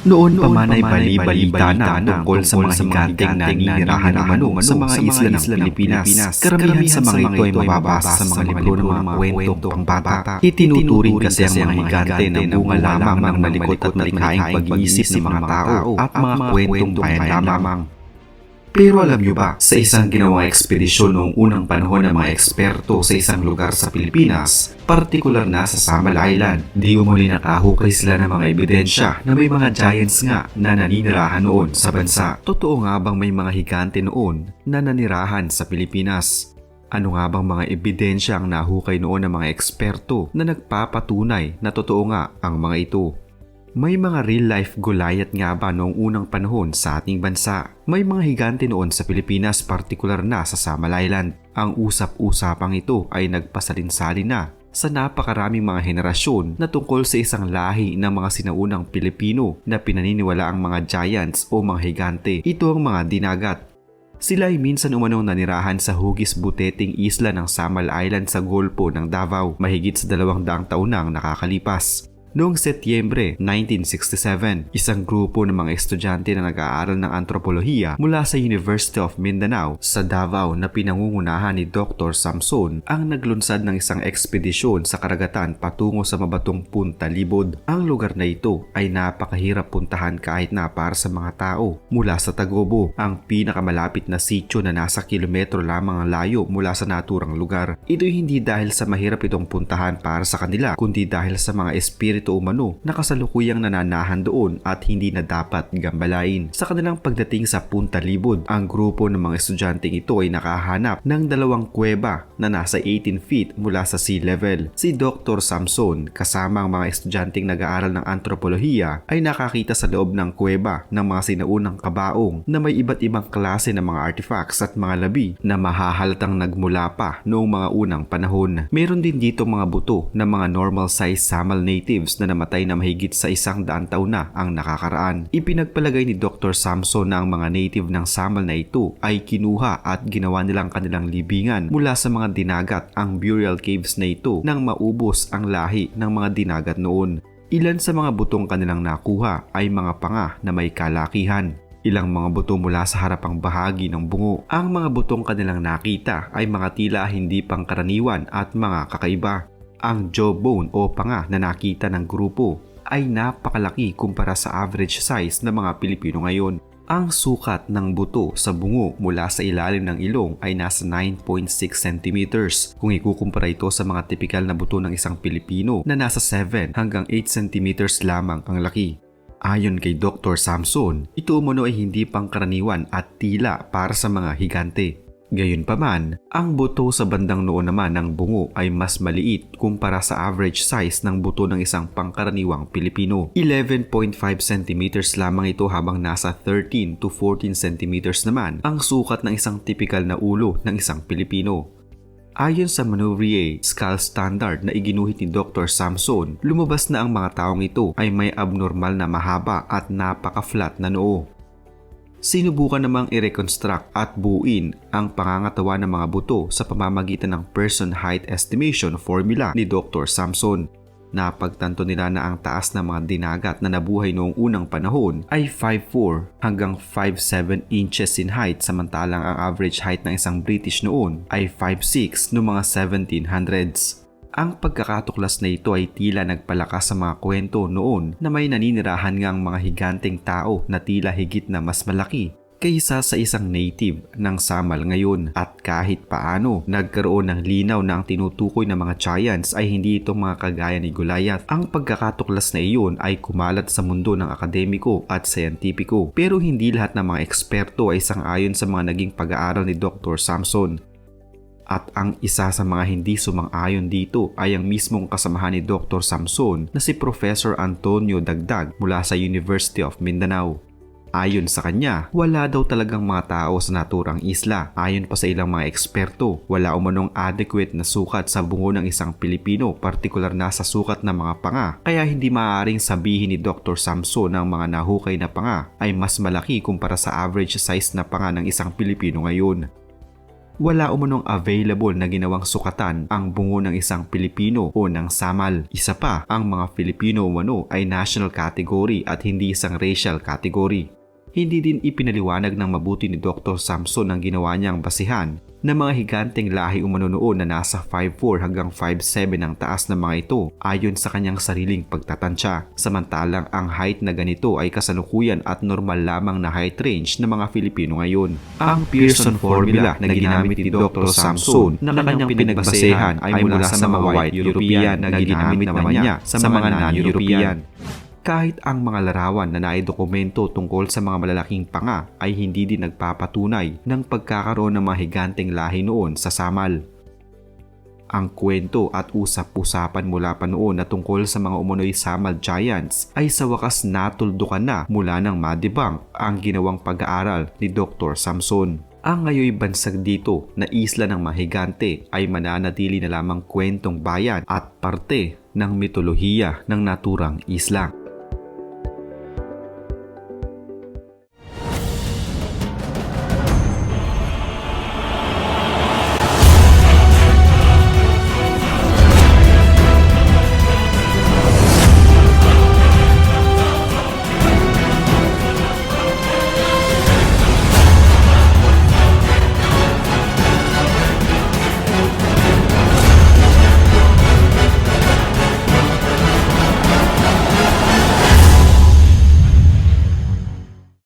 Noon pa man ay bali-balita na tungkol sa mga higanteng naninirahan ng mano sa mga isla ng Pilipinas. Karamihan sa mga ito ay mababasa sa mga libro ng mga kwento pambata. Itinuturing kasi ang mga higante na bunga lamang ng malikot at malikhaing pag-iisip ng mga tao at mga kwentong bayan lamang. Pero alam nyo ba, sa isang ginawang ekspedisyon noong unang panahon ng mga eksperto sa isang lugar sa Pilipinas, partikular na sa Samal Island, di umuli nakahukay sila ng mga ebidensya na may mga giants nga na naninirahan noon sa bansa. Totoo nga bang may mga higante noon na nanirahan sa Pilipinas? Ano nga bang mga ebidensya ang nahukay noon ng mga eksperto na nagpapatunay na totoo nga ang mga ito? May mga real-life Goliath nga ba noong unang panahon sa ating bansa? May mga higante noon sa Pilipinas partikular na sa Samal Island. Ang usap-usapang ito ay nagpasalin-salin na sa napakaraming mga henerasyon na tungkol sa isang lahi ng mga sinaunang Pilipino na pinaniniwala ang mga giants o mga higante. Ito ang mga dinagat sila ay minsan umanong nanirahan sa hugis buteting isla ng Samal Island sa Golpo ng Davao mahigit sa dalawang daang taon nang nakakalipas. Noong Setyembre 1967, isang grupo ng mga estudyante na nag-aaral ng antropolohiya mula sa University of Mindanao sa Davao na pinangungunahan ni Dr. Samson ang naglunsad ng isang ekspedisyon sa karagatan patungo sa mabatong Punta Libod. Ang lugar na ito ay napakahirap puntahan kahit na para sa mga tao. Mula sa Tagobo, ang pinakamalapit na sityo na nasa kilometro lamang ang layo mula sa naturang lugar. Ito hindi dahil sa mahirap itong puntahan para sa kanila, kundi dahil sa mga espiritu espiritu umano na kasalukuyang nananahan doon at hindi na dapat gambalain. Sa kanilang pagdating sa Punta Libod, ang grupo ng mga estudyanteng ito ay nakahanap ng dalawang kuweba na nasa 18 feet mula sa sea level. Si Dr. Samson kasama ang mga estudyanteng nag-aaral ng antropolohiya ay nakakita sa loob ng kuweba ng mga sinaunang kabaong na may iba't ibang klase ng mga artifacts at mga labi na mahahalatang nagmula pa noong mga unang panahon. Meron din dito mga buto ng mga normal size Samal natives natives na namatay na mahigit sa isang daan taon na ang nakakaraan. Ipinagpalagay ni Dr. Samson na ang mga native ng Samal na ito ay kinuha at ginawa nilang kanilang libingan mula sa mga dinagat ang burial caves na ito nang maubos ang lahi ng mga dinagat noon. Ilan sa mga butong kanilang nakuha ay mga panga na may kalakihan. Ilang mga buto mula sa harapang bahagi ng bungo. Ang mga butong kanilang nakita ay mga tila hindi pangkaraniwan at mga kakaiba. Ang jawbone o panga na nakita ng grupo ay napakalaki kumpara sa average size ng mga Pilipino ngayon. Ang sukat ng buto sa bungo mula sa ilalim ng ilong ay nasa 9.6 cm kung ikukumpara ito sa mga tipikal na buto ng isang Pilipino na nasa 7 hanggang 8 cm lamang ang laki. Ayon kay Dr. Samson, ito umano ay hindi pangkaraniwan at tila para sa mga higante. Gayunpaman, ang buto sa bandang noon naman ng bungo ay mas maliit kumpara sa average size ng buto ng isang pangkaraniwang Pilipino. 11.5 cm lamang ito habang nasa 13 to 14 cm naman ang sukat ng isang tipikal na ulo ng isang Pilipino. Ayon sa Manouvrier Skull Standard na iginuhit ni Dr. Samson, lumabas na ang mga taong ito ay may abnormal na mahaba at napaka-flat na noo. Sinubukan namang i-reconstruct at buuin ang pangangatawa ng mga buto sa pamamagitan ng person height estimation formula ni Dr. Samson. Napagtanto nila na ang taas ng mga dinagat na nabuhay noong unang panahon ay 5'4 hanggang 5'7 inches in height samantalang ang average height ng isang British noon ay 5'6 noong mga 1700s. Ang pagkakatuklas na ito ay tila nagpalakas sa mga kwento noon na may naninirahan ngang mga higanteng tao na tila higit na mas malaki kaysa sa isang native ng Samal ngayon at kahit paano nagkaroon ng linaw na ang tinutukoy ng mga giants ay hindi ito mga kagaya ni Goliath. Ang pagkakatuklas na iyon ay kumalat sa mundo ng akademiko at siyentipiko pero hindi lahat ng mga eksperto ay sang-ayon sa mga naging pag-aaral ni Dr. Samson. At ang isa sa mga hindi sumang-ayon dito ay ang mismong kasamahan ni Dr. Samson na si Professor Antonio Dagdag mula sa University of Mindanao. Ayon sa kanya, wala daw talagang mga tao sa naturang isla. Ayon pa sa ilang mga eksperto, wala umanong adequate na sukat sa bungo ng isang Pilipino, partikular na sa sukat ng mga panga. Kaya hindi maaaring sabihin ni Dr. Samson na ang mga nahukay na panga ay mas malaki kumpara sa average size na panga ng isang Pilipino ngayon. Wala umunong available na ginawang sukatan ang bungo ng isang Pilipino o ng Samal. Isa pa, ang mga Filipino umano ay national category at hindi isang racial category. Hindi din ipinaliwanag ng mabuti ni Dr. Samson ang ginawa niyang basihan na mga higanteng lahi umano noon na nasa 5'4 hanggang 5'7 ang taas ng mga ito ayon sa kanyang sariling pagtatansya. Samantalang ang height na ganito ay kasalukuyan at normal lamang na height range ng mga Filipino ngayon. Ang Pearson formula na ginamit ni Dr. Samson na kanyang pinagbasehan ay mula sa mga white European na ginamit naman niya sa mga non-European. Kahit ang mga larawan na naidokumento tungkol sa mga malalaking panga ay hindi din nagpapatunay ng pagkakaroon ng mga higanteng lahi noon sa Samal. Ang kwento at usap-usapan mula pa noon na tungkol sa mga umunoy Samal Giants ay sa wakas natuldukan na mula ng madibang ang ginawang pag-aaral ni Dr. Samson. Ang ngayoy bansag dito na isla ng mahigante ay mananatili na lamang kwentong bayan at parte ng mitolohiya ng naturang isla.